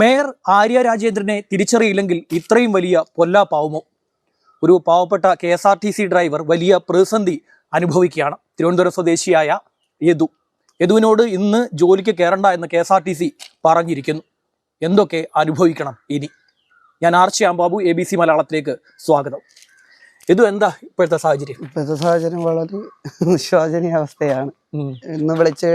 Mayor Arya രാജേന്ദ്രനെ തിരിച്ചറിയില്ലെങ്കിൽ ഇത്രയും വലിയ പൊല്ലാപ്പാവുമോ? ഒരു പാവപ്പെട്ട K S R T C driver വലിയ പ്രതിസന്ധി അനുഭവിക്കുകയാണ്. തിരുവനന്തപുരം സ്വദേശിയായ യദു. യദുവിനോട് ഇന്ന് ജോലിക്ക് കയറണ്ട എന്ന് K S R T C പറഞ്ഞിരിക്കുന്നു. എന്തൊക്കെ അനുഭവിക്കണം ഇനി? ഞാൻ ആർച്ചി ആംബാബു എ ബി സി മലയാളത്തിലേക്ക് സ്വാഗതം. യദു എന്താ ഇപ്പോഴത്തെ സാഹചര്യം? ഇപ്പോഴത്തെ സാഹചര്യം വളരെ ശോചനീയ അവസ്ഥയാണ്. ഇന്ന് വിളിച്ച്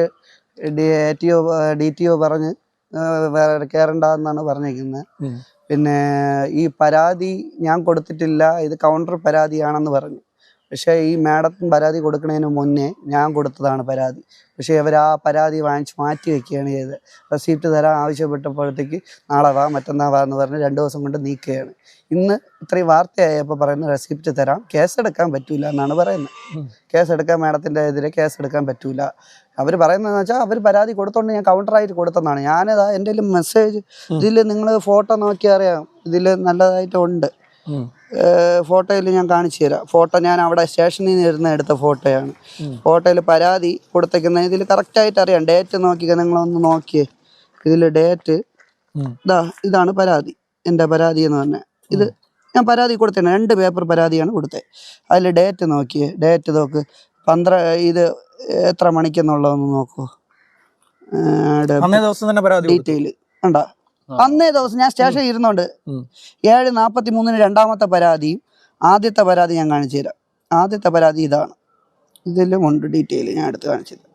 D T O D T O പറഞ്ഞ് ആ, വേറെ കയറണ്ട എന്നാണ് പറഞ്ഞിരിക്കുന്നത് പിന്നെ ഈ പരാതി ഞാൻ കൊടുത്തിട്ടില്ല ഇത് കൗണ്ടർ പരാതിയാണെന്ന് പറഞ്ഞു. പക്ഷേ ഈ മാഡത്തിന് പരാതി കൊടുക്കുന്നതിന് മുന്നേ ഞാൻ കൊടുത്തതാണ് പരാതി. പക്ഷേ ഇവർ ആ പരാതി വാങ്ങിച്ച് മാറ്റി വെക്കുകയാണ് ചെയ്തത്. റെസീപ്റ്റ് തരാൻ ആവശ്യപ്പെട്ടപ്പോഴത്തേക്ക് നാളെ വാ മറ്റന്നാൾ വാ എന്ന് പറഞ്ഞ് രണ്ട് ദിവസം കൊണ്ട് നീക്കുകയാണ്. ഇന്ന് ഇത്രയും വാർത്തയായപ്പോൾ പറയുന്നത് റെസിപ്റ്റ് തരാം കേസെടുക്കാൻ പറ്റൂല എന്നാണ് പറയുന്നത്. കേസെടുക്കാൻ മാഡത്തിന്റെ എതിരെ കേസെടുക്കാൻ പറ്റൂല. അവർ പറയുന്നതെന്ന് വെച്ചാൽ അവർ പരാതി കൊടുത്തോണ്ട് ഞാൻ കൗണ്ടറായിട്ട് കൊടുത്തതാണ്. ഞാനതാ എന്റെ മെസ്സേജ് ഇതിൽ നിങ്ങൾ ഫോട്ടോ നോക്കി അറിയാം ഇതിൽ നല്ലതായിട്ട് ഉണ്ട്. ഉം. ഫോട്ടോയിൽ ഞാൻ കാണിച്ചു തരാം. ഫോട്ടോ ഞാൻ അവിടെ സ്റ്റേഷനിൽ നിന്ന് ഇരുന്ന് എടുത്ത ഫോട്ടോയാണ്. ഫോട്ടോയിൽ പരാതി കൊടുത്തേക്കുന്ന ഇതിൽ കറക്റ്റായിട്ട് അറിയാം. ഡേറ്റ് നോക്കിക്കുക നിങ്ങളൊന്ന് നോക്കിയേ. ഇതിൽ ഡേറ്റ്. ഇതാ ഇതാണ് പരാതി. എന്റെ പരാതി എന്ന് പറഞ്ഞാൽ ഇത് ഞാൻ പരാതി കൊടുത്തിട്ടുണ്ട് രണ്ട് പേപ്പർ പരാതിയാണ് കൊടുത്തത് അതിൽ ഡേറ്റ് നോക്കിയേ. ഡേറ്റ് നോക്ക്. പന്ത്ര ഇത് എത്ര മണിക്കെന്നുള്ളതൊന്ന് നോക്കൂ. ഡീറ്റെയിൽ കണ്ട? ആ. അന്നേ ദിവസം ഞാൻ സ്റ്റേഷനിൽ ഇരുന്നോണ്ട്. ഏഴ് നാൽപ്പത്തി മൂന്നിന് രണ്ടാമത്തെ പരാതിയും ആദ്യത്തെ പരാതി ഞാൻ കാണിച്ചു തരാം ആദ്യത്തെ പരാതി ഇതാണ്. ഇതെല്ലാം ഉണ്ട് ഡീറ്റെയിൽ ഞാൻ എടുത്ത് കാണിച്ചു തരാം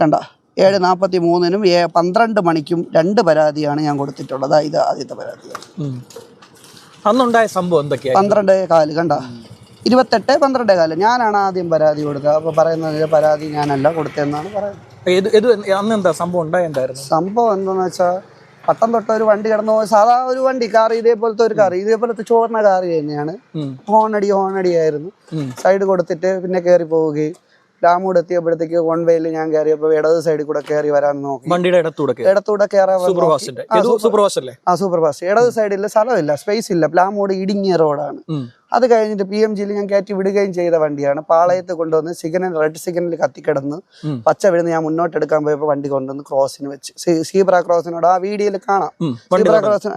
കണ്ട? ഏഴ് നാൽപ്പത്തി മൂന്നിനും ഏ പന്ത്രണ്ട് മണിക്കും രണ്ട് പരാതിയാണ് ഞാൻ കൊടുത്തിട്ടുള്ളത്. ഇത് ആദ്യത്തെ പരാതി. അന്നുണ്ടായ സംഭവം എന്തൊക്കെയാ പന്ത്രണ്ട് കാൽ കണ്ട? ഇരുപത്തെട്ട് പന്ത്രണ്ട് കാൽ. ഞാനാണ് ആദ്യം പരാതി കൊടുത്തത്. അപ്പോൾ പറയുന്നത് പരാതി ഞാനല്ല കൊടുത്തതെന്നാണ് പറയുന്നത്. സംഭവം എന്താണെന്ന് വെച്ചാൽ പട്ടം തൊട്ട ഒരു വണ്ടി കിടന്നു സാധാ ഒരു വണ്ടി കാർ ഇതേപോലത്തെ ഒരു കാർ ഇതേപോലത്തെ ചോർന്ന കാർ തന്നെയാണ്. ഹോണടി ഹോണടി ആയിരുന്നു. സൈഡ് കൊടുത്തിട്ട് പിന്നെ കയറി പോവുകയും ഡാമൂട് എത്തിയപ്പോഴത്തേക്ക് വൺ വേയിൽ ഞാൻ കയറിയപ്പോ ഇടത് സൈഡിൽ കൂടെ കയറി വരാൻ നോക്കി. വണ്ടിയുടെ ഇടത്തൂടെ ഇടത്തൂടെ കയറാൻ ആ, ഇത് സൂപ്പർ- സൂപ്പർ ഫാസ്റ്റ് അല്ലേ? ആ സൂപ്പർ ഫാസ്റ്റ് ഇടത് സൈഡിൽ സ്ഥലമില്ല സ്പേസ് ഇല്ല. പ്ലാമൂട് ഇടുങ്ങിയ റോഡാണ്. അത് കഴിഞ്ഞിട്ട് പി എം ജിയിൽ ഞാൻ കയറ്റി വിടുകയും ചെയ്ത വണ്ടിയാണ്. പാളയത്ത് കൊണ്ടുവന്ന് സിഗ്നൽ റെഡ് സിഗ്നൽ കത്തിക്കിടന്ന്. പച്ച വിടുന്ന് ഞാൻ മുന്നോട്ട് എടുക്കാൻ പോയപ്പോൾ വണ്ടി കൊണ്ടുവന്ന് ക്രോസിന് വെച്ച്. സീ- സീബ്ര ക്രോസിനോട് ആ വീഡിയോയിൽ കാണാം. സീബ്ര. ക്രോസിന്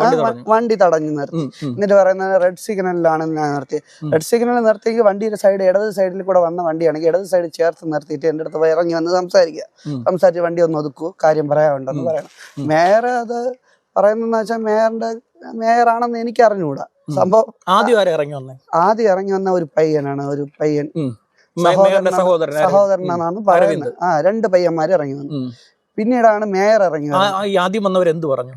വണ്ടി തടഞ്ഞു. നിർത്തി. എന്നിട്ട് പറയുന്നത് റെഡ് സിഗ്നലിലാണ് ഞാൻ നിർത്തിയത് റെഡ് സിഗ്നൽ നിർത്തിയെങ്കിൽ വണ്ടിയുടെ സൈഡ് ഇടത് സൈഡിൽ കൂടെ വന്ന വണ്ടിയാണെങ്കിൽ ഇടത് സൈഡ് ചേർത്ത് നിർത്തിയിട്ട് എന്റെ അടുത്ത് ഇറങ്ങി വന്ന് സംസാരിക്കുക. സംസാരിച്ച് വണ്ടി ഒന്ന് ഒതുക്കൂ. കാര്യം പറയാനുണ്ടെന്ന് പറയണം. മേയർ അത് പറയുന്നതെന്ന് വെച്ചാൽ മേയറിന്റെ മേയറാണെന്ന് എനിക്ക് അറിഞ്ഞുകൂടാ സംഭവം ആദ്യം ആരെ ഇറങ്ങി വന്നേ? ആദ്യം ഇറങ്ങി വന്ന ഒരു പയ്യനാണ് ഒരു പയ്യൻ സഹോദരൻ ആരാ? സഹോദരനാണ് പറയുന്നത്. ആ രണ്ട് പയ്യന്മാർ ഇറങ്ങി വന്നു. പിന്നീടാണ് മേയർ ഇറങ്ങിയത്. ആദ്യം വന്നവർ എന്ത് പറഞ്ഞു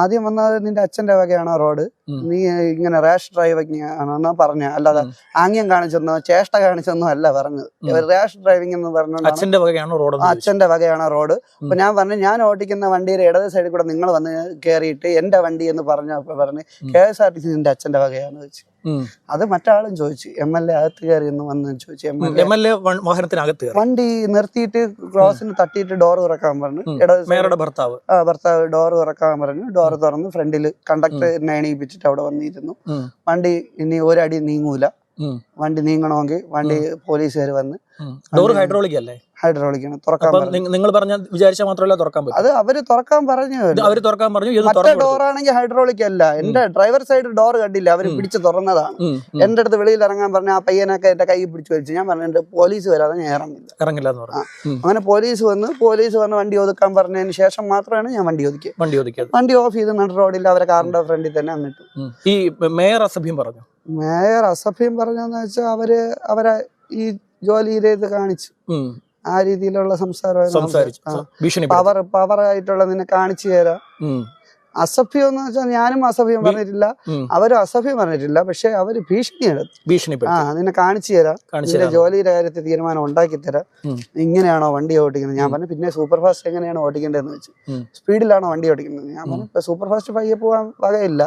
ആദ്യം വന്നത് നിന്റെ അച്ഛന്റെ വകയാണോ റോഡ്? നീ ഇങ്ങനെ റാഷ് ഡ്രൈവിംഗ് ആണോന്നാ പറഞ്ഞ. അല്ലാതെ ആംഗ്യം കാണിച്ചെന്നോ ചേഷ്ട കാണിച്ചെന്നോ അല്ല പറഞ്ഞത്. റാഷ് ഡ്രൈവിംഗ് എന്ന് പറഞ്ഞു അച്ഛന്റെ വകയാണോ റോഡ് അച്ഛന്റെ വകയാണ് റോഡ്? അപ്പൊ ഞാൻ പറഞ്ഞു ഞാൻ ഓടിക്കുന്ന വണ്ടിയുടെ ഇടത് സൈഡിൽ കൂടെ നിങ്ങൾ വന്ന് കയറിയിട്ട് എന്റെ വണ്ടി എന്ന് പറഞ്ഞ പറഞ്ഞ്. K S R T C നിന്റെ അച്ഛന്റെ വകയാണ് വെച്ചു. അത് മറ്റാളും ചോദിച്ചു. എം എൽ എ അകത്ത് കയറി എന്ന് വന്ന് ചോദിച്ചു. എം എൽ എ വാഹനത്തിനകത്ത് വണ്ടി നിർത്തിയിട്ട് ക്രോസിന് തട്ടിയിട്ട് ഡോർ തുറക്കാൻ പറഞ്ഞു. മേയറുടെ ഭർത്താവ്. ആ, ഭർത്താവ് ഡോർ തുറക്കാൻ പറഞ്ഞു. ഡോർ തുറന്ന് ഫ്രണ്ടിൽ കണ്ടക്ടറിനെ എണീപ്പിച്ചിട്ട് അവിടെ വന്നിരുന്നു. വണ്ടി ഇനി ഒരടി നീങ്ങൂല. വണ്ടി നീങ്ങണമെങ്കിൽ വണ്ടി പോലീസുകാർ വന്ന് ഡോർ ഹൈഡ്രോളിക് അല്ലേ? ഹൈഡ്രോളിക്കാണ് തുറക്കാൻ അപ്പൊ പറഞ്ഞു. നിങ്ങൾ പറഞ്ഞ വിചാരിച്ച മാത്രമല്ല തുറക്കാൻ പറ്റും. അത് അവർ തുറക്കാൻ പറഞ്ഞു. അവർ തുറക്കാൻ പറഞ്ഞു മറ്റേ ഡോർ ആണെങ്കിൽ ഹൈഡ്രോളിക് അല്ല. എന്റെ ഡ്രൈവർ സൈഡ് ഡോർ കണ്ടില്ല. അവർ പിടിച്ച് തുറന്നതാണ്. എന്റെ അടുത്ത് വെളിയിൽ ഇറങ്ങാൻ പറഞ്ഞ ആ പയ്യനൊക്കെ എന്റെ കൈ പിടിച്ചു വലിച്ചു. ഞാൻ പറഞ്ഞു പോലീസ് വരാതെ ഞാൻ ഇറങ്ങില്ല. ഇറങ്ങില്ല എന്ന് പറഞ്ഞു. അങ്ങനെ പോലീസ് വന്ന് പോലീസ് വന്ന് വണ്ടി ഒതുക്കാൻ പറഞ്ഞതിന് ശേഷം മാത്രമാണ് ഞാൻ വണ്ടി ഒതുക്കിയത്. വണ്ടി ഒതുക്കിയത്. വണ്ടി ഓഫ് ചെയ്ത് നട റോഡിൽ അവരെ കാറിന്റെ ഫ്രണ്ടിൽ തന്നെ അങ്ങിട്ടു ഈ മേയർ അസഭ്യം പറഞ്ഞു? മേയർ അസഭ്യം പറഞ്ഞെന്ന് വെച്ചാൽ അവർ അവരെ ഈ ജോലിയിലേത് കാണിച്ചു. ആ രീതിയിലുള്ള സംസാരമായിരുന്നു. പവർ പവർ ആയിട്ടുള്ള നിന്നെ കാണിച്ചു തരാം. അസഭ്യം എന്ന് വെച്ചാൽ ഞാനും അസഭ്യം പറഞ്ഞിട്ടില്ല. അവരും അസഭ്യം പറഞ്ഞിട്ടില്ല. പക്ഷെ അവർ ഭീഷണിയാണ് ആ ഭീഷണിപ്പെടുത്തി. നിന്നെ കാണിച്ചു തരാം. നിന്റെ. ജോലിയുടെ കാര്യത്തിൽ തീരുമാനം ഉണ്ടാക്കി തരാം. ഇങ്ങനെയാണോ വണ്ടി ഓടിക്കുന്നത്? ഞാൻ പറഞ്ഞു പിന്നെ സൂപ്പർ ഫാസ്റ്റ് എങ്ങനെയാണ് ഓടിക്കേണ്ടതെന്ന് വെച്ചു. സ്പീഡിലാണോ വണ്ടി ഓടിക്കുന്നത്? ഞാൻ പറഞ്ഞു ഇപ്പൊ സൂപ്പർ ഫാസ്റ്റ് പയ്യെ പോകാൻ വകയില്ല.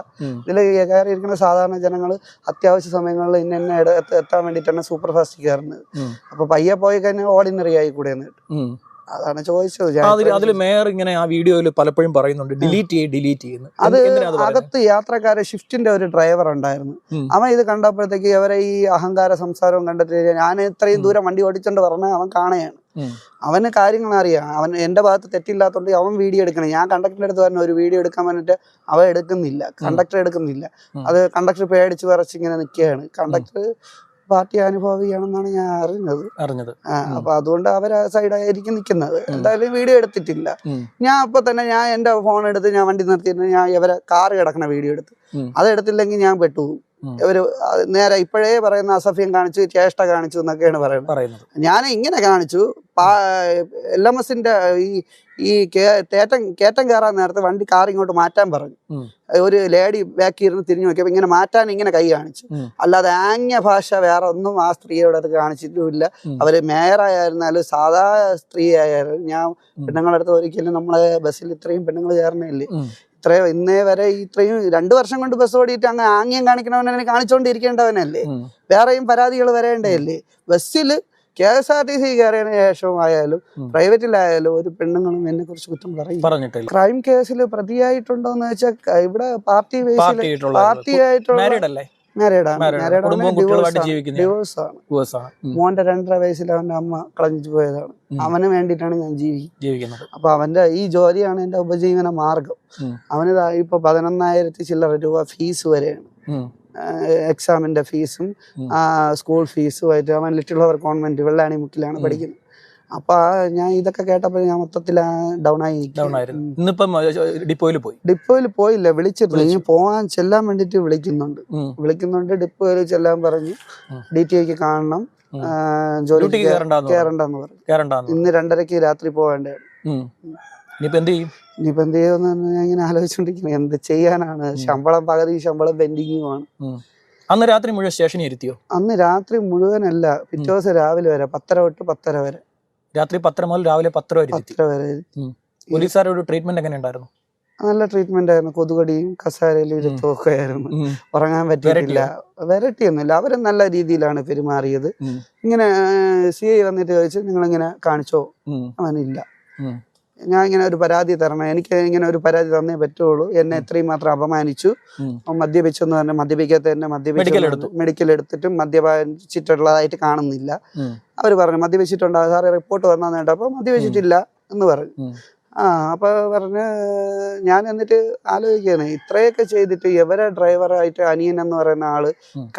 ഇതിൽ കയറിയിരിക്കുന്ന സാധാരണ ജനങ്ങൾ അത്യാവശ്യ സമയങ്ങളിൽ ഇന്ന എന്നെ എത്താൻ വേണ്ടിയിട്ടാണ് സൂപ്പർ ഫാസ്റ്റ് കയറുന്നത്. അപ്പൊ പയ്യെ പോയി കഴിഞ്ഞാൽ ഓർഡിനറി ആയി കൂടെ എന്ന് കേട്ടു. ഉം. അതാണ് ചോദിച്ചത് അതിൽ മേയർ ഇങ്ങനെ ആ വീഡിയോയിൽ പലപ്പോഴും പറയുന്നുണ്ട് ഡിലീറ്റ് ചെയ്യ് ഡിലീറ്റ് ചെയ്യുന്നു. അത് അകത്ത് യാത്രക്കാരെ ഷിഫ്റ്റിന്റെ ഒരു ഡ്രൈവർ ഉണ്ടായിരുന്നു. അവൻ ഇത് കണ്ടപ്പോഴത്തേക്ക് അവരെ ഈ അഹങ്കാര സംസാരവും കണ്ടിട്ട് ഞാൻ ഇത്രയും ദൂരം വണ്ടി ഓടിച്ചോണ്ട് പറഞ്ഞ അവൻ കാണുകയാണ്. അവന് കാര്യങ്ങൾ അറിയാം. അവൻ എന്റെ ഭാഗത്ത് തെറ്റില്ലാത്തതുകൊണ്ട് അവൻ വീഡിയോ എടുക്കണം. ഞാൻ കണ്ടക്ടറിന്റെ അടുത്ത് പറഞ്ഞു ഒരു വീഡിയോ എടുക്കാൻ വേണ്ടിട്ട് അവൻ എടുക്കുന്നില്ല. കണ്ടക്ടർ എടുക്കുന്നില്ല. അത് കണ്ടക്ടർ പേടിച്ച് വിറച്ച് ഇങ്ങനെ നിൽക്കുകയാണ് കണ്ടക്ടർ പാർട്ടി അനുഭവിയാണെന്നാണ് ഞാൻ അറിഞ്ഞത്. അറിഞ്ഞത്. അപ്പൊ അതുകൊണ്ട് അവർ ആ സൈഡായിരിക്കും നിൽക്കുന്നത്. എന്തായാലും വീഡിയോ എടുത്തിട്ടില്ല. ഞാൻ അപ്പൊ തന്നെ ഞാൻ എന്റെ ഫോൺ എടുത്ത് ഞാൻ വണ്ടി നിർത്തിയിട്ട് ഞാൻ ഇവരെ കാറ് കിടക്കണ വീഡിയോ എടുത്ത്. അതെടുത്തില്ലെങ്കിൽ അത് എടുത്തില്ലെങ്കിൽ ഞാൻ പെട്ടുപോകും. അത് നേരെ ഇപ്പോഴേ പറയുന്ന അസഫ്യം കാണിച്ചു ചേഷ്ട കാണിച്ചു എന്നൊക്കെയാണ് പറയുന്നത്. ഞാൻ ഇങ്ങനെ കാണിച്ചു എൽ എം എസിന്റെ ഈ ഈ തേറ്റം കയറ്റം കയറാൻ നേരത്തെ വണ്ടി കാർ ഇങ്ങോട്ട് മാറ്റാൻ പറഞ്ഞു. ഒരു ലേഡി ബാക്കി ഇരുന്ന് തിരിഞ്ഞു നോക്കിയപ്പോൾ ഇങ്ങനെ മാറ്റാൻ ഇങ്ങനെ കൈ കാണിച്ചു. അല്ലാതെ ആംഗ്യ ഭാഷ വേറെ ഒന്നും ആ സ്ത്രീയോട് അത് കാണിച്ചിട്ടുമില്ല. അവർ മേയറായിരുന്നാലും സാധാ സ്ത്രീ ആയാലും ഞാൻ പെണ്ണുങ്ങളുടെ അടുത്ത് ഒരിക്കലും നമ്മളെ ബസ്സിൽ ഇത്രയും പെണ്ണുങ്ങൾ കയറണില്ലേ. ഇത്രയും ഇന്നേ വരെ ഇത്രയും രണ്ടു വർഷം കൊണ്ട് ബസ് ഓടിയിട്ട് അങ്ങ് ആംഗ്യം കാണിക്കണവനെ കാണിച്ചുകൊണ്ടിരിക്കേണ്ടവനല്ലേ. വേറെയും പരാതികൾ വരേണ്ടതല്ലേ ബസ്സിൽ K S R T C കയറിയതിന് ശേഷവും ആയാലും പ്രൈവറ്റിലായാലും ഒരു പെണ്ണുങ്ങളും എന്നെ കുറിച്ച് കുറ്റം പറയും ക്രൈം കേസിൽ പ്രതിയായിട്ടുണ്ടോ എന്ന് വെച്ചാൽ ഇവിടെ പാർട്ടി പാർട്ടി ആയിട്ടുള്ള മോന്റെ രണ്ടര വയസ്സിൽ അവന്റെ അമ്മ കളഞ്ഞിട്ട് പോയതാണ്. അവന് വേണ്ടിയിട്ടാണ് ഞാൻ ജീവിക്കുന്നത്. അപ്പൊ അവന്റെ ഈ ജോലിയാണ് എന്റെ ഉപജീവന മാർഗം. അവന് ഇപ്പൊ പതിനൊന്നായിരത്തി ചില്ലറ രൂപ ഫീസ് വരെയാണ്. എക്സാമിന്റെ ഫീസും സ്കൂൾ ഫീസുമായിട്ട് അവൻ ലിറ്റിൽ ഫ്ലവർ കോൺവെന്റ് വെള്ളാണി മുക്കിലാണ് പഠിക്കുന്നത്. അപ്പൊ ഞാൻ ഇതൊക്കെ കേട്ടപ്പോൾ ഞാൻ മൊത്തത്തിൽ ഡൗൺ ആയി ഡൗൺ ആയിരുന്നു. ഇന്നിപ്പം ഡിപ്പോയിൽ പോയി? ഡിപ്പോയിൽ പോയില്ല വിളിച്ചിരുന്നു. ഇനി പോവാൻ ചെല്ലാൻ വേണ്ടിട്ട് വിളിക്കുന്നുണ്ട്. വിളിക്കുന്നുണ്ട് ഡിപ്പോയിൽ ചെല്ലാൻ പറഞ്ഞു. ഡി ടി ഐക്ക് കാണണം. ജോലി കേറണ്ടെന്ന് പറഞ്ഞു. ഇന്ന് രണ്ടരക്ക് രാത്രി പോവേണ്ടേ. ഉം. ഇനിയിപ്പോ എന്ത് ചെയ്യും? ഇനിയിപ്പോ എന്ത് ചെയ്യുമെന്ന് ഞാൻ ഇങ്ങനെ ആലോചിച്ചോണ്ടിരിക്കുന്നത് എന്ത് ചെയ്യാനാണ്? ശമ്പളം പകുതി ശമ്പളം പെൻഡിങ്ങുമാണ് ആണ് അന്ന് രാത്രി മുഴുവൻ സ്റ്റേഷനിൽ ഇരുത്തിയോ? അന്ന് രാത്രി മുഴുവനല്ല. പിറ്റേ ദിവസം രാവിലെ വരെ പത്തര തൊട്ട് പത്തര വരെ. രാത്രി പത്തര മുതൽ രാവിലെ പത്തര വരെ ഇരുത്തി പത്തര വരെ പോലീസുകാരുടെ ഒരു ട്രീറ്റ്മെന്റ് എങ്ങനെ ഉണ്ടായിരുന്നു? നല്ല ട്രീറ്റ്മെന്റ് ആയിരുന്നു. കൊതുകടിയും കസാരയിലും ഇരുത്തുമൊക്കെ ആയിരുന്നു. ഉം. ഉറങ്ങാൻ പറ്റിയിട്ടില്ല. വരട്ടിയൊന്നുമില്ല അവർ നല്ല രീതിയിലാണ് പെരുമാറിയത്. ഇങ്ങനെ സി ഐ വന്നിട്ട് ചോദിച്ചു നിങ്ങൾ ഇങ്ങനെ കാണിച്ചോ. അവനില്ല. ഞാൻ ഇങ്ങനെ ഒരു പരാതി തരണം. എനിക്ക് ഇങ്ങനെ ഒരു പരാതി തന്നേ പറ്റുള്ളൂ. എന്നെ ഇത്രയും മാത്രം അപമാനിച്ചു. മദ്യപിച്ചെന്ന് പറഞ്ഞ മദ്യപിക്കാത്ത എന്നെ മദ്യപിച്ചു മെഡിക്കൽ എടുത്തിട്ടും മദ്യപിച്ചിട്ടുള്ളതായിട്ട് കാണുന്നില്ല. അവർ അവർ പറഞ്ഞു മദ്യപിച്ചിട്ടുണ്ടാവും. സാറേ റിപ്പോർട്ട് വന്നാന്ന് കേട്ടപ്പോൾ മദ്യപിച്ചിട്ടില്ല എന്ന് പറഞ്ഞു. ആ അപ്പൊ പറഞ്ഞ് ഞാൻ എന്നിട്ട് ആലോചിക്കുകയാണ്. ഇത്രയൊക്കെ ചെയ്തിട്ട് ഇവരെ ഡ്രൈവറായിട്ട് അനിയൻ എന്ന് പറയുന്ന ആൾ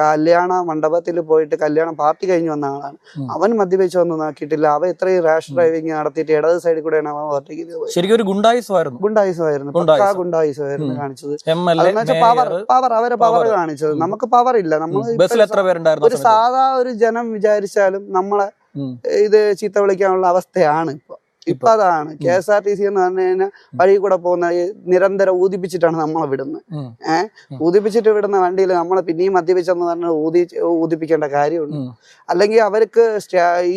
കല്യാണ മണ്ഡപത്തിൽ പോയിട്ട് കല്യാണം പാർട്ടി കഴിഞ്ഞ് വന്ന ആളാണ്. അവൻ മദ്യപിച്ച് ഒന്നും നോക്കിയിട്ടില്ല. അവൻ ഇത്രയും റാഷ് ഡ്രൈവിങ് നടത്തിയിട്ട് ഇടത് സൈഡിൽ കൂടെയാണ് അവൻ ഓവർടേക്ക് പോയത്. ശരിക്കും ഒരു ഗുണ്ടായുസമായിരുന്നു. ഗുണ്ടായുസമായിരുന്നു. പക്കാ ഗുണ്ടായിസം. ഗുണ്ടായുസമായിരുന്നു. കാണിച്ചത്. പവർ പവർ അവരെ പവർ. കാണിച്ചത്. നമുക്ക് പവർ ഇല്ല. നമ്മൾ ഒരു സാധാ ഒരു ജനം വിചാരിച്ചാലും നമ്മളെ. ഇത് ചീത്ത വിളിക്കാനുള്ള അവസ്ഥയാണ് ഇപ്പൊ. ഇപ്പൊ അതാണ്. K S R T C എന്ന് പറഞ്ഞു കഴിഞ്ഞാൽ വഴി കൂടെ പോകുന്ന നിരന്തരം ഊതിപ്പിച്ചിട്ടാണ് നമ്മളെ വിടുന്നത്. ഏഹ് ഊതിപ്പിച്ചിട്ട് വിടുന്ന വണ്ടിയിൽ നമ്മളെ പിന്നെയും മദ്യപിച്ചെന്ന് പറഞ്ഞ ഊതി ഊതിപ്പിക്കേണ്ട കാര്യമുണ്ട്. അല്ലെങ്കിൽ അവർക്ക്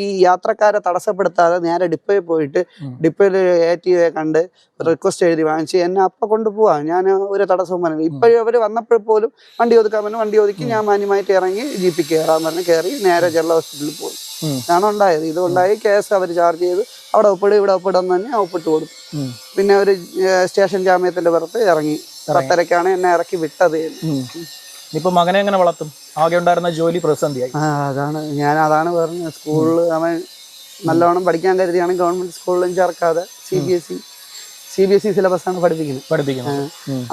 ഈ യാത്രക്കാരെ തടസ്സപ്പെടുത്താതെ നേരെ ഡിപ്പോയിൽ പോയിട്ട്. ഡിപ്പോയിൽ എ ടി എ കണ്ട് റിക്വസ്റ്റ് എഴുതി വാങ്ങിച്ച് എന്നെ അപ്പൊ കൊണ്ടുപോവാ. ഞാൻ ഒരു തടസ്സവും പറഞ്ഞു ഇപ്പോഴും അവർ വന്നപ്പോൾ പോലും വണ്ടി ഒതുക്കാൻ പറഞ്ഞു. വണ്ടി ഒതുക്കി ഞാൻ മാന്യമായിട്ട് ഇറങ്ങി ജി പി കയറാൻ പറഞ്ഞ് കയറി നേരെ ജനറൽ ഹോസ്പിറ്റലിൽ പോയി. ഇതാണ് ഉണ്ടായത്. ഇതുണ്ടായി കേസ് അവർ ചാർജ് ചെയ്ത് അവിടെ ഒപ്പിടും ഇവിടെ ഒപ്പിടുന്ന തന്നെ ഒപ്പിട്ട് കൊടുത്തു. പിന്നെ ഒരു സ്റ്റേഷൻ ജാമ്യത്തിന്റെ പുറത്ത് ഇറങ്ങി. പത്തരക്കാണ് എന്നെ ഇറക്കി വിട്ടത്. ഇപ്പൊ മകനെ എങ്ങനെ വളർത്തും? ആകെ ഉണ്ടായിരുന്ന ജോലി പ്രതിസന്ധിയായി. അതാണ്. ഞാൻ അതാണ് പറഞ്ഞത്. സ്കൂളിൽ അവൻ നല്ലോണം പഠിക്കാൻ കരുതിയാണ് ഗവൺമെന്റ് സ്കൂളിലും ചേർക്കാതെ C B S E C B S E syllabus ആണ് പഠിപ്പിക്കുന്നത്. പഠിപ്പിക്കുന്നത്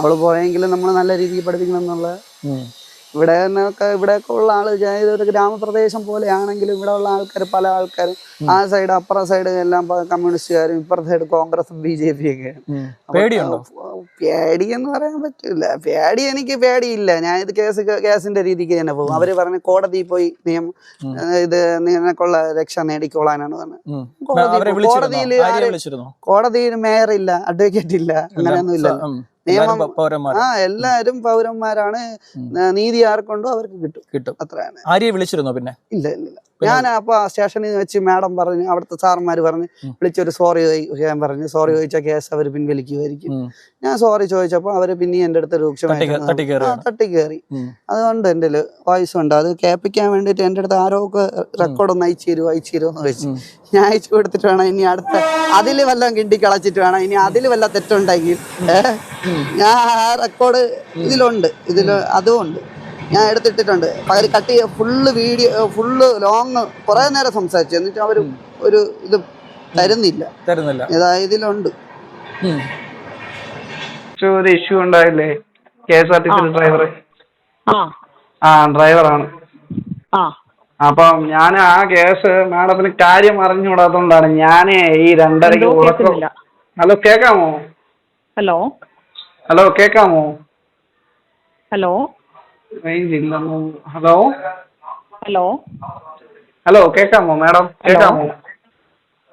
അവൾ പോയെങ്കിലും നമ്മൾ നല്ല രീതിയിൽ പഠിപ്പിക്കണം എന്നുള്ള. ഇവിടെ നിന്നൊക്കെ ഇവിടെയൊക്കെ ഉള്ള ആൾ ഒരു ഇതൊരു ഗ്രാമപ്രദേശം പോലെയാണെങ്കിലും ഇവിടെ ഉള്ള ആൾക്കാർ പല ആൾക്കാരും ആ സൈഡ് അപ്പുറ സൈഡ് എല്ലാം കമ്മ്യൂണിസ്റ്റുകാരും ഇപ്പുറത്തെ സൈഡ് കോൺഗ്രസും ബി ജെ പി ഒക്കെ പേടി എന്ന് പറയാൻ പറ്റില്ല. പേടി എനിക്ക് പേടിയില്ല. ഞാൻ ഇത് കേസ് കേസിന്റെ രീതിക്ക് തന്നെ പോകും. അവർ പറഞ്ഞ കോടതിയിൽ പോയി നിയമം ഇത് നിനക്കുള്ള രക്ഷ നേടിക്കോളാനാണ് പറഞ്ഞത്. കോടതിയിൽ കോടതിയിൽ മേയർ ഇല്ല അഡ്വക്കേറ്റ് ഇല്ല അങ്ങനെയൊന്നും ഇല്ല. നിയമം- ആ എല്ലാരും പൗരന്മാരാണ് നീതി ആർക്കുണ്ടോ അവർക്ക് കിട്ടും. കിട്ടും. അത്രയാണ്. ആര്യെ വിളിച്ചിരുന്നോ പിന്നെ? ഇല്ല ഇല്ല. ഞാൻ അപ്പൊ സ്റ്റേഷനിൽ വെച്ച് മാഡം പറഞ്ഞു അവിടുത്തെ സാറന്മാർ പറഞ്ഞ്. വിളിച്ചൊരു സോറി ചോദിക്കാൻ പറഞ്ഞു. സോറി ചോദിച്ച കേസ് അവർ പിൻവലിക്കുമായിരിക്കും. ഞാൻ സോറി ചോദിച്ചപ്പോൾ അവർ പിന്നെ എന്റെ അടുത്ത് രൂക്ഷമായി തട്ടി കയറി. അതുകൊണ്ട് എന്റെ വോയിസ് ഉണ്ട്. അത് കേൾപ്പിക്കാൻ വേണ്ടിട്ട് എന്റെ അടുത്ത് ആരോ ഒക്കെ റെക്കോർഡ് ഒന്ന് അയച്ചു തരുമോ അയച്ചു തരുമോ എന്ന് ചോദിച്ചു. ഞാൻ അയച്ചു കൊടുത്തിട്ട് വേണം ഇനി അടുത്ത അതിൽ വല്ലതും കിണ്ടി കളച്ചിട്ട് വേണം. ഇനി അതിൽ വല്ല തെറ്റുണ്ടെങ്കിൽ ഞാൻ ആ റെക്കോർഡ് ഇതിലുണ്ട്. ഇതിൽ അതും ഉണ്ട്. ഞാൻ എടുത്തിട്ടിട്ടുണ്ട്. പകരം കട്ട് ചെയ്യ ഫുള്ള് വീഡിയോ ഫുള്ള് ലോങ് കുറേ നേരം സംസാരിച്ചു. എന്നിട്ട് അവർ ഒരു ഇത് തരുന്നില്ല. തരുന്നില്ല. ഇതാ- ഇതിലുണ്ട്. ഒരു ഇഷ്യൂ ഉണ്ടായില്ലേ? K S R T C driver ആ ആ ഡ്രൈവറാണ് ആ. അപ്പം ഞാൻ ആ കേസ് മാഡത്തിന് കാര്യം അറിഞ്ഞുകൂടാത്തോണ്ടാണ് ഞാൻ ഈ രണ്ടരയ്ക്ക് ഉറക്കം ഹലോ കേക്കാമോ? ഹലോ. ഹലോ കേക്കാമോ? ഹലോ. റേഞ്ച് ഇല്ലെന്നോ ഹലോ? ഹലോ? ഹലോ കേക്കാമോ മാഡം? കേക്കാമോ?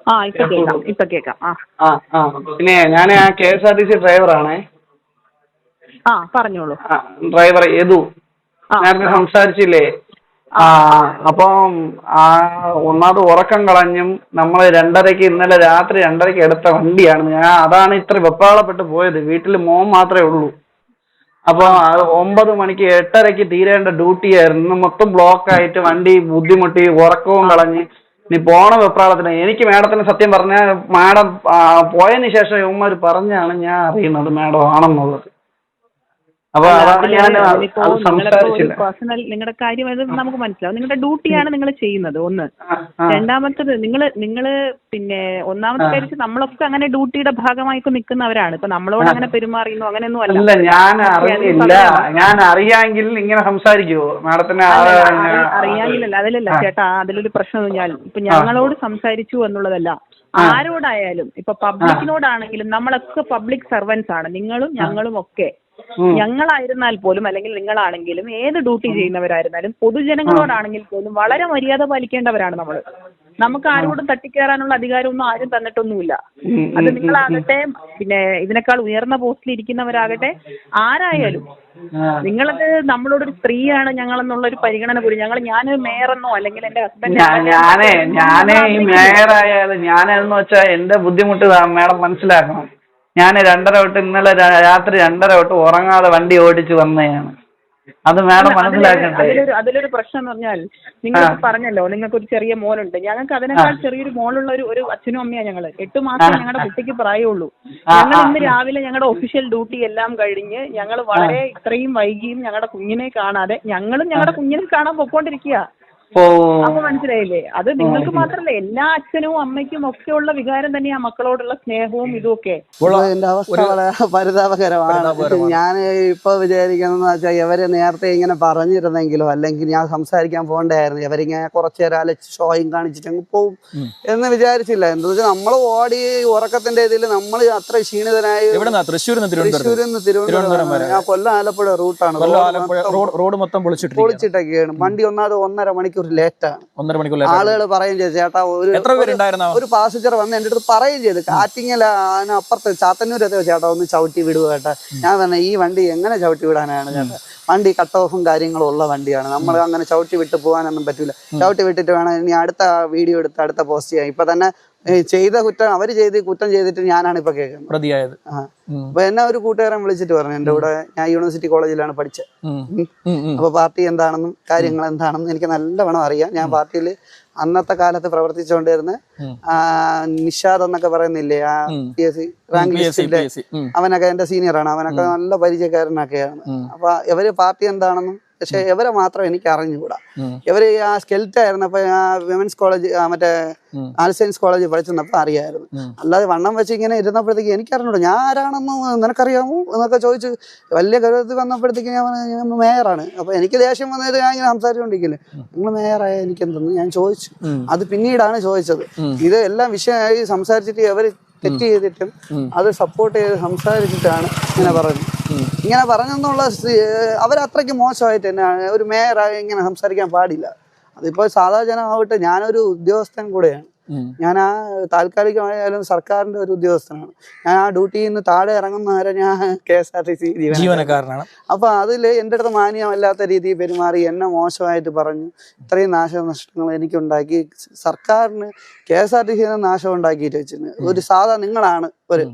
ആ ഇപ്പൊ കേൾക്കാം ഇപ്പൊ കേൾക്കാം. ആ. ആ ആ. പിന്നെ ഞാൻ ആ K S R T C ഡ്രൈവറാണേ. ആ പറഞ്ഞോളൂ. ആ ഡ്രൈവർ യദു. ആ. നേരത്തെ സംസാരിച്ചില്ലേ? ആ അപ്പം ആ ഒന്നാമത് ഉറക്കം കളഞ്ഞും നമ്മൾ രണ്ടരയ്ക്ക് ഇന്നലെ രാത്രി രണ്ടരയ്ക്ക് എടുത്ത വണ്ടിയാണ്. ഞാൻ അതാണ് ഇത്ര വെപ്പാളപ്പെട്ട് പോയത്. വീട്ടിൽ മോൻ മാത്രമേ ഉള്ളൂ. അപ്പോൾ അത് ഒമ്പത് മണിക്ക് എട്ടരക്ക് തീരേണ്ട ഡ്യൂട്ടി ആയിരുന്നു. മൊത്തം ബ്ലോക്ക് ആയിട്ട് വണ്ടി ബുദ്ധിമുട്ടി ഉറക്കവും കളഞ്ഞ്. നീ പോണ വെപ്രാളത്തിന് എനിക്ക് മാഡത്തിന് സത്യം പറഞ്ഞാൽ മാഡം പോയതിനു ശേഷം ഇവന്മാർ പറഞ്ഞാണ് ഞാൻ അറിയുന്നത് മാഡം ആണെന്നുള്ളത് അപ്പൊ അതാണ് ഞാൻ അത് സംസാരിച്ചില്ല പേഴ്സണൽ നിങ്ങളുടെ കാര്യം അത് നമുക്ക് മനസ്സിലാവും. നിങ്ങളുടെ ഡ്യൂട്ടിയാണ് നിങ്ങൾ ചെയ്യുന്നത് ഒന്ന്. രണ്ടാമത്തത് നിങ്ങൾ നിങ്ങൾ പിന്നെ ഒന്നാമത്തെ കാര്യം നമ്മളൊക്കെ അങ്ങനെ ഡ്യൂട്ടിയുടെ ഭാഗമായിട്ട് നിൽക്കുന്നവരാണ് ഇപ്പൊ നമ്മളോട് അങ്ങനെ പെരുമാറിയുന്നു അങ്ങനെയൊന്നും അല്ല. അല്ല ഞാൻ അറിയില്ല. ഞാൻ അറിയാമെങ്കിൽ ഇങ്ങനെ സംസാരിക്കുവോ മാഡത്തിന് അറിയാമെങ്കിലല്ല അതിലല്ല ചേട്ടാ അതിലൊരു പ്രശ്നം ഞാൻ ഇപ്പൊ ഞങ്ങളോട് സംസാരിച്ചു എന്നുള്ളതല്ല. ആരോടായാലും ഇപ്പൊ പബ്ലിക്കിനോടാണെങ്കിലും നമ്മളൊക്കെ പബ്ലിക് സർവൻസ് ആണ്. നിങ്ങളും ഞങ്ങളും ഒക്കെ. ഞങ്ങളായിരുന്നാൽ പോലും അല്ലെങ്കിൽ നിങ്ങളാണെങ്കിലും ഏത് ഡ്യൂട്ടി ചെയ്യുന്നവരായിരുന്നാലും പൊതുജനങ്ങളോടാണെങ്കിൽ പോലും വളരെ മര്യാദ പാലിക്കേണ്ടവരാണ് നമ്മൾ. നമുക്ക് ആരോടും തട്ടിക്കേറാനുള്ള അധികാരമൊന്നും ആരും തന്നിട്ടൊന്നുമില്ല. അത് നിങ്ങളാകട്ടെ പിന്നെ ഇതിനേക്കാൾ ഉയർന്ന പോസ്റ്റിൽ ഇരിക്കുന്നവരാകട്ടെ ആരായാലും. നിങ്ങളത് നമ്മളോടൊരു സ്ത്രീയാണ് ഞങ്ങളെന്നുള്ള ഒരു പരിഗണന കൂടി ഞങ്ങൾ ഞാൻ മേയറെന്നോ അല്ലെങ്കിൽ എന്റെ ഹസ്ബൻഡ് ഞാനേ ഞാനേ ഈ മേയറായാലും ഞാനെന്ന് വെച്ചാൽ എന്റെ ബുദ്ധിമുട്ട് മാഡം മനസ്സിലാക്കണം. ഞാൻ രണ്ടര തൊട്ട് ഇന്നലെ രാത്രി രണ്ടര തൊട്ട് ഉറങ്ങാതെ വണ്ടി ഓടിച്ചു വന്നതാണ്. അത് മാഡം മനസ്സിലാക്കണ്ടേ? അതിലൊരു പ്രശ്നം എന്ന് പറഞ്ഞാൽ നിങ്ങൾ പറഞ്ഞല്ലോ നിങ്ങൾക്ക് ഒരു ചെറിയ മോനുണ്ട് ഞങ്ങൾക്ക് അതിനേക്കാൾ ചെറിയൊരു മോളുള്ള ഒരു ഒരു അച്ഛനും അമ്മയാണ് ഞങ്ങൾ. എട്ട് മാസം ഞങ്ങളുടെ കുട്ടിക്ക് പ്രായമുള്ളൂ. ഞങ്ങൾ ഇന്ന് രാവിലെ ഞങ്ങളുടെ ഒഫീഷ്യൽ ഡ്യൂട്ടി എല്ലാം കഴിഞ്ഞ് ഞങ്ങൾ വളരെ ഇത്രയും വൈകിയും ഞങ്ങളുടെ കുഞ്ഞിനെ കാണാതെ ഞങ്ങളും ഞങ്ങളുടെ കുഞ്ഞിനെ കാണാൻ പൊക്കോണ്ടിരിക്കുക അപ്പൊ മനസ്സിലായില്ലേ? അത് നിങ്ങൾക്ക് മാത്രല്ല എല്ലാ അച്ഛനും അമ്മയ്ക്കും ഒക്കെ ഉള്ള വികാരം തന്നെയാ മക്കളോടുള്ള സ്നേഹവും ഇതും ഒക്കെ ഇപ്പൊ എന്റെ അവസ്ഥ വളരെ പരിതാപകരമാണ്. ഞാൻ ഇപ്പൊ വിചാരിക്കുന്നത് വെച്ചാൽ ഇവർ നേരത്തെ ഇങ്ങനെ പറഞ്ഞിരുന്നെങ്കിലോ അല്ലെങ്കിൽ ഞാൻ സംസാരിക്കാൻ പോകണ്ടായിരുന്നു ഇവരിങ്ങനെ കുറച്ചു നേരം അലച്ച് ഷോയും കാണിച്ചിട്ട് അങ്ങ് പോവും എന്ന് വിചാരിച്ചില്ല. എന്താ വെച്ചാൽ നമ്മൾ ഓടി ഉറക്കത്തിന്റെ ഇതിൽ നമ്മൾ അത്ര ക്ഷീണിതനായി എവിടുന്നാ തൃശ്ശൂരിൽ നിന്ന് തിരുവനന്തപുരം. വരെ. കൊല്ലം ആലപ്പുഴ റൂട്ടാണ്. കൊല്ലം ആലപ്പുഴ റോഡ് റോഡ് മൊത്തം പൊളിച്ചിട്ടിരിക്കുകയാണ്. പൊളിച്ചിട്ടൊക്കെയാണ്. വണ്ടി ഒന്നാമത് ഒന്നര മണിക്കൂർ ലേറ്റാണ് ഒന്നര മണിക്കൂർ ലേറ്റാണ് ആളുകൾ പറയും ചെയ്തു ചേട്ടാ ഒരു എത്ര പേരുണ്ടായിരുന്ന? ഒരു പാസഞ്ചർ വന്ന് എന്റെ അടുത്ത് പറയും ചെയ്തു കാറ്റിങ്ങല അതിനപ്പുറത്ത് ചാത്തന്നൂർ എത്തിയോ ചേട്ടാ ഒന്ന് ചവിട്ടി വിടുക ചേട്ടാ? ഞാൻ പറഞ്ഞ ഈ വണ്ടി എങ്ങനെ ചവിട്ടി വിടാനാണ് ചേട്ടാ? വണ്ടി കട്ട് ഓഫും കാര്യങ്ങളും ഉള്ള വണ്ടിയാണ്. നമ്മൾ അങ്ങനെ ചവിട്ടി വിട്ട് പോകാനൊന്നും പറ്റൂല. ചവിട്ടി വിട്ടിട്ട് വേണം ഇനി അടുത്ത വീഡിയോ എടുത്ത് അടുത്ത പോസ്റ്റ് ചെയ്യാം ഇപ്പൊ തന്നെ ചെയ്ത കുറ്റം അവർ ചെയ്ത് കുറ്റം ചെയ്തിട്ട് ഞാനാണ് ഇപ്പൊ കേൾക്കുന്നത് പ്രതിയായത്. അപ്പൊ എന്നെ ഒരു കൂട്ടുകാരൻ വിളിച്ചിട്ട് പറഞ്ഞു എന്റെ കൂടെ ഞാൻ യൂണിവേഴ്സിറ്റി കോളേജിലാണ് പഠിച്ചത്. അപ്പൊ പാർട്ടി എന്താണെന്നും കാര്യങ്ങൾ എന്താണെന്നും എനിക്ക് നല്ലവണ്ണം അറിയാം ഞാൻ പാർട്ടിയിൽ അന്നത്തെ കാലത്ത് പ്രവർത്തിച്ചുകൊണ്ടിരുന്ന നിഷാദ് എന്നൊക്കെ പറയുന്നില്ലേ ആ. P S C rank. ഉം. അവനൊക്കെ എന്റെ സീനിയറാണ് അവനൊക്കെ നല്ല പരിചയക്കാരനൊക്കെയാണ്. അപ്പൊ ഇവർ പാർട്ടി എന്താണെന്നും പക്ഷെ ഇവരെ മാത്രം എനിക്ക് അറിഞ്ഞുകൂടാ ഇവർ ആ സ്കെൽറ്റ് ആയിരുന്നപ്പോ ആ വിമൻസ് കോളേജ് മറ്റേ ആൽസൈൻസ് കോളേജ് പഠിച്ചിരുന്നപ്പോ അറിയായിരുന്നു. അല്ലാതെ വണ്ണം വെച്ച് ഇങ്ങനെ ഇരുന്നപ്പോഴത്തേക്ക് എനിക്ക് അറിഞ്ഞൂടാ ഞാൻ ആരാണെന്ന് നിനക്കറിയാമോ? എന്നൊക്കെ ചോദിച്ചു വലിയ ഗൗരവത്തിൽ വന്നപ്പോഴത്തേക്ക് ഞാൻ പറഞ്ഞു, മേയറാണ്. അപ്പൊ എനിക്ക് ദേഷ്യം വന്നിട്ട് ഞാൻ ഇങ്ങനെ സംസാരിച്ചുകൊണ്ടിരിക്കില്ലേ നിങ്ങൾ മേയറായ എനിക്ക് എന്തെന്ന് ഞാൻ ചോദിച്ചു. അത് പിന്നീടാണ് ചോദിച്ചത്. ഇത് എല്ലാം വിഷയമായി സംസാരിച്ചിട്ട് അവർ തെറ്റ് ചെയ്തിട്ടും അത് സപ്പോർട്ട് ചെയ്ത് സംസാരിച്ചിട്ടാണ് ഇങ്ങനെ പറഞ്ഞത്. ഇങ്ങനെ പറഞ്ഞെന്നുള്ള അവരത്രയ്ക്ക് മോശമായിട്ട് തന്നെയാണ്. ഒരു മേയറായി ഇങ്ങനെ സംസാരിക്കാൻ പാടില്ല. അതിപ്പോൾ സാധാ ജനമാവട്ടെ ഞാനൊരു ഉദ്യോഗസ്ഥൻ കൂടെയാണ്. ഞാൻ ആ താൽക്കാലികമായാലും സർക്കാരിന്റെ ഒരു ഉദ്യോഗസ്ഥനാണ്. ഞാൻ ആ ഡ്യൂട്ടിയിൽ നിന്ന് താഴെ ഇറങ്ങുന്ന വരെ ഞാൻ K S R T C ജീവനക്കാരനാണ്. അപ്പൊ അതിൽ എന്റെ അടുത്ത് മാന്യമല്ലാത്ത രീതിയിൽ പെരുമാറി എന്നെ മോശമായിട്ട് പറഞ്ഞു. ഇത്രയും നാശനഷ്ടങ്ങൾ എനിക്കുണ്ടാക്കി. സർക്കാരിന് K S R T C നാശം ഉണ്ടാക്കിയിട്ട് വെച്ചിരുന്നു. ഒരു സാധാ നിങ്ങളാണ് ഒരു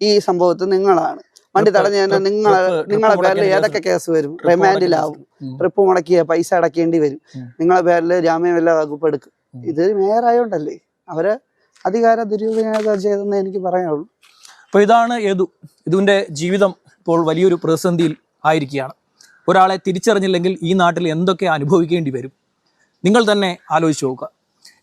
ഈ സംഭവത്തിൽ നിങ്ങളാണ്. വണ്ടി തടഞ്ഞ ട്രിപ്പ് നിങ്ങളെ നിങ്ങളെ പേരിൽ ഏതൊക്കെ കേസ് വരും? റിമാൻഡിലാവും. ട്രിപ്പ് മുടക്കിയ പൈസ അടക്കേണ്ടി വരും. നിങ്ങളെ പേരിൽ ജാമ്യമെല്ലാം വകുപ്പ് എടുക്കും. ഇത് മേയറായോണ്ടല്ലേ? അവർ അധികാര ദുരുപയോഗം ചെയ്തെന്ന് എനിക്ക് പറയാനുള്ളൂ. അപ്പൊ ഇതാണ് ഏതു ഇതിന്റെ ജീവിതം ഇപ്പോൾ വലിയൊരു പ്രതിസന്ധിയിൽ ആയിരിക്കുകയാണ്. ഒരാളെ തിരിച്ചറിഞ്ഞില്ലെങ്കിൽ ഈ നാട്ടിൽ എന്തൊക്കെ അനുഭവിക്കേണ്ടി വരും? നിങ്ങൾ തന്നെ ആലോചിച്ച് നോക്കുക.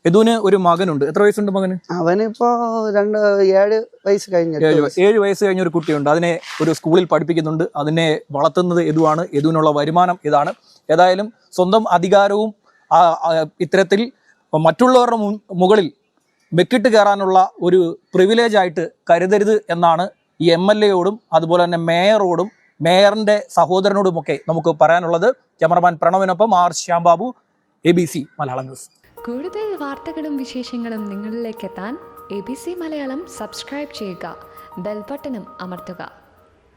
യദുവിന് ഒരു മകനുണ്ട്. എത്ര വയസ്സുണ്ട് മകന്? അവനിപ്പോ രണ്ട് ഏഴ് വയസ്സ് കഴിഞ്ഞ ഏഴ് വയസ്സ്. കഴിഞ്ഞ ഒരു കുട്ടിയുണ്ട്. അതിനെ ഒരു സ്കൂളിൽ പഠിപ്പിക്കുന്നുണ്ട്. അതിനെ വളർത്തുന്നത് യദുവാണ്. യദുവിനുള്ള വരുമാനം ഇതാണ്. ഏതായാലും സ്വന്തം അധികാരവും ആ, ഇത്തരത്തിൽ മറ്റുള്ളവരുടെ മുകളിൽ മെക്കിട്ട് കയറാനുള്ള ഒരു പ്രിവിലേജ് ആയിട്ട് കരുതരുത് എന്നാണ് ഈ എം എൽ എയോടും അതുപോലെ തന്നെ മേയറോടും മേയറിന്റെ സഹോദരനോടുമൊക്കെ നമുക്ക് പറയാനുള്ളത്. Cameraman പ്രണവിനൊപ്പം R Shyambabu A B C Malayalam news. കൂടുതൽ വാർത്തകളും വിശേഷങ്ങളും നിങ്ങളിലേക്ക് എത്താൻ A B C Malayalam subscribe ചെയ്യുക. ബെൽബട്ടനും അമർത്തുക.